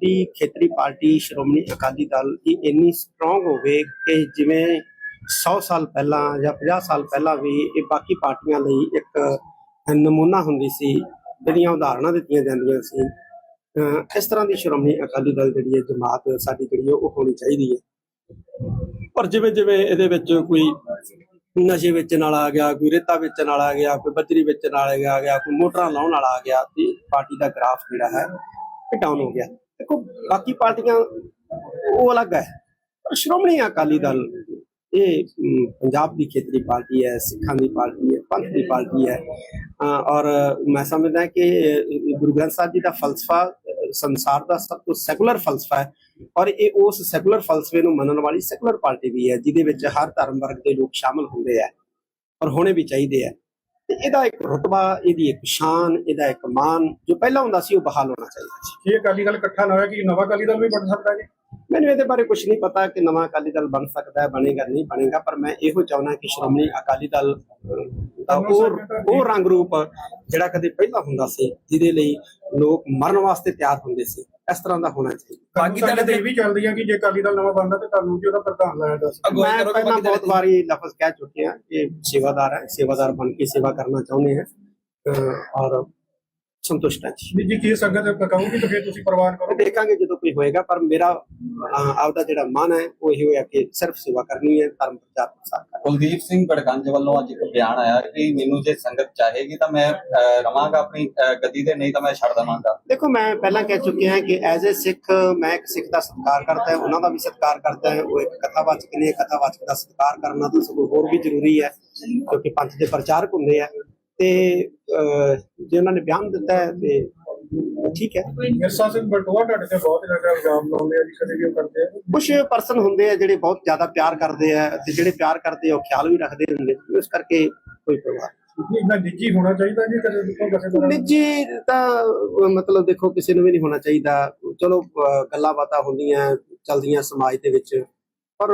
ਦੀ ਖੇਤਰੀ ਪਾਰਟੀ ਸ਼੍ਰੋਮਣੀ ਅਕਾਲੀ ਦਲ ਦੀ ਇੰਨੀ ਸਟਰੋਂਗ ਹੋਵੇ ਕਿ ਜਿਵੇਂ 100 ਸਾਲ ਪਹਿਲਾਂ ਜਾਂ 50 ਸਾਲ ਪਹਿਲਾਂ ਵੀ ਇਹ ਬਾਕੀ ਪਾਰਟੀਆਂ ਲਈ ਇੱਕ ਨਮੂਨਾ ਹੁੰਦੀ ਸੀ, ਜਿਹੜੀਆਂ ਉਦਾਹਰਨਾਂ ਦਿੱਤੀਆਂ ਜਾਂਦੀਆਂ ਸੀ। ਇਸ ਤਰ੍ਹਾਂ ਦੀ ਸ਼੍ਰੋਮਣੀ ਅਕਾਲੀ ਦਲ ਜਿਹੜੀ ਹੈ ਜਮਾਤ ਸਾਡੀ ਜਿਹੜੀ ਉਹ ਹੋਣੀ ਚਾਹੀਦੀ ਹੈ। ਪਰ ਜਿਵੇਂ ਜਿਵੇਂ ਇਹਦੇ ਵਿੱਚ ਕੋਈ ਨਸ਼ੇ ਵੇਚਣ ਵਾਲਾ ਆ ਗਿਆ, ਕੋਈ ਰੇਤਾ ਵੇਚਣ ਵਾਲਾ ਆ ਗਿਆ, ਕੋਈ ਬੱਜਰੀ ਵੇਚਣ ਵਾਲਾ ਆ ਗਿਆ, ਕੋਈ ਮੋਟਰਾਂ ਲਾਉਣ ਵਾਲਾ ਆ ਗਿਆ, ਤੇ ਪਾਰਟੀ ਦਾ ਗ੍ਰਾਫ ਜਿਹੜਾ ਹੈ ਡਾਊਨ ਹੋ ਗਿਆ। ਦੇਖੋ, ਬਾਕੀ ਪਾਰਟੀਆਂ ਉਹ ਅਲੱਗ ਹੈ। ਪਰ ਸ਼੍ਰੋਮਣੀ ਅਕਾਲੀ ਦਲ, ਇਹ ਪੰਜਾਬ ਦੀ ਖੇਤਰੀ ਪਾਰਟੀ ਹੈ, ਸਿੱਖਾਂ ਦੀ ਪਾਰਟੀ ਹੈ, ਪੰਥ ਦੀ ਪਾਰਟੀ ਹੈ। ਔਰ ਮੈਂ ਸਮਝਦਾ ਕਿ ਗੁਰੂ ਗ੍ਰੰਥ ਸਾਹਿਬ ਜੀ ਦਾ ਫਲਸਫਾ, ਸੰਸਾਰ ਦਾ ਸਭ ਤੋਂ ਸੈਕੂਲਰ ਫਲਸਫਾ ਹੈ। ਔਰ ਇਹ ਉਸ ਸੈਕੂਲਰ ਫਲਸਫੇ ਨੂੰ ਮੰਨਣ ਵਾਲੀ ਸੈਕੂਲਰ ਪਾਰਟੀ ਵੀ ਹੈ, ਜਿਹਦੇ ਵਿੱਚ ਹਰ ਧਰਮ ਵਰਗ ਦੇ ਲੋਕ ਸ਼ਾਮਲ ਹੁੰਦੇ ਆ। ਔਰ ਹੋਣੇ ਵੀ ਚਾਹੀਦੇ ਆ। ਤੇ ਇਹਦਾ ਇੱਕ ਰੁਤਬਾ ਇਹਦੀ ਇੱਕ ਸ਼ਾਨ ਇਹਦਾ ਇੱਕ ਮਾਨ ਜੋ ਪਹਿਲਾਂ ਹੁੰਦਾ ਸੀ ਉਹ ਬਹਾਲ ਹੋਣਾ ਚਾਹੀਦਾ ਸੀ। ਜੇ ਅਕਾਲੀ ਦਲ ਇਕੱਠਾ ਨਾ ਹੋਇਆ ਕਿ ਨਵਾਂ ਅਕਾਲੀ ਦਲ ਵੀ ਬਣ ਸਕਦਾ ਜੀ? ਮੈਨੂੰ ਇਹਦੇ ਬਾਰੇ ਕੁਝ ਨਹੀਂ ਪਤਾ ਕਿ ਨਵਾਂ ਅਕਾਲੀ ਦਲ ਬਣ ਸਕਦਾ ਹੈ ਬਣੇਗਾ ਨਹੀਂ ਬਣੇਗਾ ਪਰ ਮੈਂ ਇਹੋ ਚਾਹੁੰਦਾ ਕਿ ਸ਼੍ਰੋਮਣੀ ਅਕਾਲੀ ਦਲ ਦਾ ਉਹ ਉਹ ਰੰਗ ਰੂਪ ਜਿਹੜਾ ਕਦੇ ਪਹਿਲਾਂ ਹੁੰਦਾ ਸੀ ਜਿਹਦੇ ਲਈ ਲੋਕ ਮਰਨ ਵਾਸਤੇ ਤਿਆਰ ਹੁੰਦੇ ਸੀ। ਇਸ ਤਰ੍ਹਾਂ ਦਾ ਹੋਣਾ ਚਾਹੀਦਾ। ਬਾਕੀ ਤੇ ਇਹ ਵੀ ਚੱਲਦੀ ਆ ਕਿ ਜੇ ਅਕਾਲੀ ਦਲ ਨਵਾਂ ਬਣਦਾ ਤੇ ਤੁਹਾਨੂੰ ਜੀ ਉਹਦਾ ਪ੍ਰਧਾਨ ਲਾਇਆ ਦੱਸ ਮੈਂ ਪਹਿਲਾਂ ਬਹੁਤ ਵਾਰੀ ਲਫ਼ਜ਼ ਕਹਿ ਚੁੱਕੇ ਹਾਂ ਕਿ ਸੇਵਾਦਾਰ ਹੈ ਸੇਵਾਦਾਰ ਬਣ ਕੇ ਸੇਵਾ ਕਰਨਾ ਚਾਹੁੰਦੇ ਅਹ, ਔਰ ਸੰਤੁਸ਼ਟ ਹਾਂ ਜੀ। ਜੀ ਕੀ ਸੰਗਤ ਕਹੂਗੀ ਤਾਂ ਫਿਰ ਤੁਸੀਂ ਪ੍ਰਵਾਨ ਕਰੋ ਦੇਖਾਂਗੇ ਜਦੋਂ ਕੋਈ ਹੋਏਗਾ ਪਰ ਮੇਰਾ ਆਪਦਾ ਜਿਹੜਾ ਮਨ ਹੈ ਉਹ ਇਹ ਹੋਇਆ ਕਿ ਸਿਰਫ ਸੇਵਾ ਕਰਨੀ ਹੈ ਧਰਮ ਪ੍ਰਚਾਰ ਪ੍ਰਸਾਰ ਕਰਨਾ। ਕੁਲਦੀਪ ਸਿੰਘ ਬੜਗੰਜ ਵੱਲੋਂ ਅੱਜ ਇੱਕ ਬਿਆਨ ਆਇਆ ਕਿ ਮੈਨੂੰ ਜੇ ਸੰਗਤ ਚਾਹੇਗੀ ਤਾਂ ਮੈਂ ਰਵਾਂਗਾ ਆਪਣੀ ਗੱਦੀ ਤੇ ਨਹੀਂ ਤਾਂ ਮੈਂ ਛੱਡ ਦੇਵਾਂਗਾ। ਦੇਖੋ ਮੈਂ ਪਹਿਲਾਂ ਕਹਿ ਚੁੱਕਿਆ ਹਾਂ ਕਿ ਐਜ਼ ਅ ਸਿੱਖ ਮੈਂ ਇੱਕ ਸਿੱਖ ਦਾ ਸਤਿਕਾਰ ਕਰਦਾ ਹਾਂ ਉਹਨਾਂ ਦਾ ਵੀ ਸਤਿਕਾਰ ਕਰਦਾ ਹਾਂ ਉਹ ਇੱਕ ਕਥਾਵਾਚਕ ਨੇ ਕਥਾਵਾਚਕ ਦਾ ਸਤਿਕਾਰ ਕਰਨਾ ਤਾਂ ਸਗੋਂ ਹੋਰ ਵੀ ਜ਼ਰੂਰੀ ਹੈ ਕਿਉਂਕਿ ਪੰਥ ਦੇ ਪ੍ਰਚਾਰਕ ਹੁੰਦੇ ਆ। ਤੇ ਜੇ ਉਹਨਾਂ ਨੇ ਬਿਆਨ ਦਿੱਤਾ ਹੈ ਤੇ ਠੀਕ ਹੈ। ਮਿਰਸਾ ਸਿੰਘ ਬਲਟੋਆ ਤੁਹਾਡੇ ਤੇ ਬਹੁਤ ਜ਼ਿਆਦਾ ਇਲਜ਼ਾਮ ਲਾਉਂਦੇ ਆ ਜੀ ਕਦੇ ਵੀ ਉਹ ਕਰਦੇ ਆ? ਕੁਝ ਪਰਸਨ ਹੁੰਦੇ ਆ ਜਿਹੜੇ ਬਹੁਤ ਜ਼ਿਆਦਾ ਪਿਆਰ ਕਰਦੇ ਆ ਤੇ ਜਿਹੜੇ ਪਿਆਰ ਕਰਦੇ ਆ ਉਹ ਖਿਆਲ ਵੀ ਰੱਖਦੇ ਹੁੰਦੇ ਇਸ ਕਰਕੇ ਕੋਈ ਇੰਨਾ ਨਿੱਜੀ ਹੋਣਾ ਚਾਹੀਦਾ ਜੀ ਕਦੇ ਦੇਖੋ ਕਿਸੇ ਤਰ੍ਹਾਂ? ਨਿੱਜੀ ਤਾਂ ਮਤਲਬ ਦੇਖੋ ਕਿਸੇ ਨੂੰ ਵੀ ਨਹੀਂ ਹੋਣਾ ਚਾਹੀਦਾ। ਚਲੋ ਗੱਲਾਂ ਬਾਤਾਂ ਹੁੰਦੀਆਂ ਚੱਲਦੀਆਂ ਸਮਾਜ ਦੇ ਵਿੱਚ। ਪਰ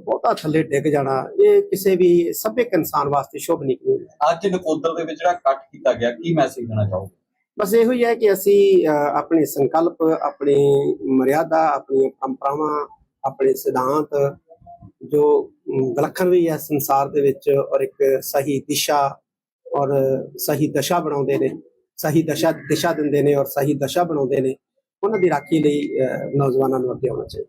ਬਹੁਤਾ ਥੱਲੇ ਡਿੱਗ ਜਾਣਾ ਇਹ ਕਿਸੇ ਵੀ ਸਭਿਅਕ ਇਨਸਾਨ ਵਾਸਤੇ ਸ਼ੁਭ ਨਹੀਂ ਹੁੰਦਾ ਅੱਜ ਨਕੋਦਰ ਦੇ ਵਿੱਚ ਜਿਹੜਾ ਇਕੱਠ ਕੀਤਾ ਗਿਆ ਕੀ ਮੈਸੇਜ ਦੇਣਾ ਚਾਹੋਗੇ? ਬਸ ਇਹੋ ਹੀ ਹੈ ਕਿ ਅਸੀਂ ਆਪਣੇ ਸੰਕਲਪ ਆਪਣੀ ਮਰਿਆਦਾ ਆਪਣੀਆਂ ਪਰੰਪਰਾਵਾਂ ਆਪਣੇ ਸਿਧਾਂਤ ਜੋ ਵਿਲੱਖਣ ਵੀ ਹੈ ਸੰਸਾਰ ਦੇ ਵਿੱਚ ਔਰ ਇੱਕ ਸਹੀ ਦਿਸ਼ਾ ਔਰ ਸਹੀ ਦਸ਼ਾ ਬਣਾਉਂਦੇ ਨੇ ਸਹੀ ਦਸ਼ਾ ਦਿਸ਼ਾ ਦਿੰਦੇ ਨੇ ਔਰ ਸਹੀ ਦਸ਼ਾ ਬਣਾਉਂਦੇ ਨੇ ਉਹਨਾਂ ਦੀ ਰਾਖੀ ਲਈ ਨੌਜਵਾਨਾਂ ਨੂੰ ਅੱਗੇ ਆਉਣਾ ਚਾਹੀਦਾ।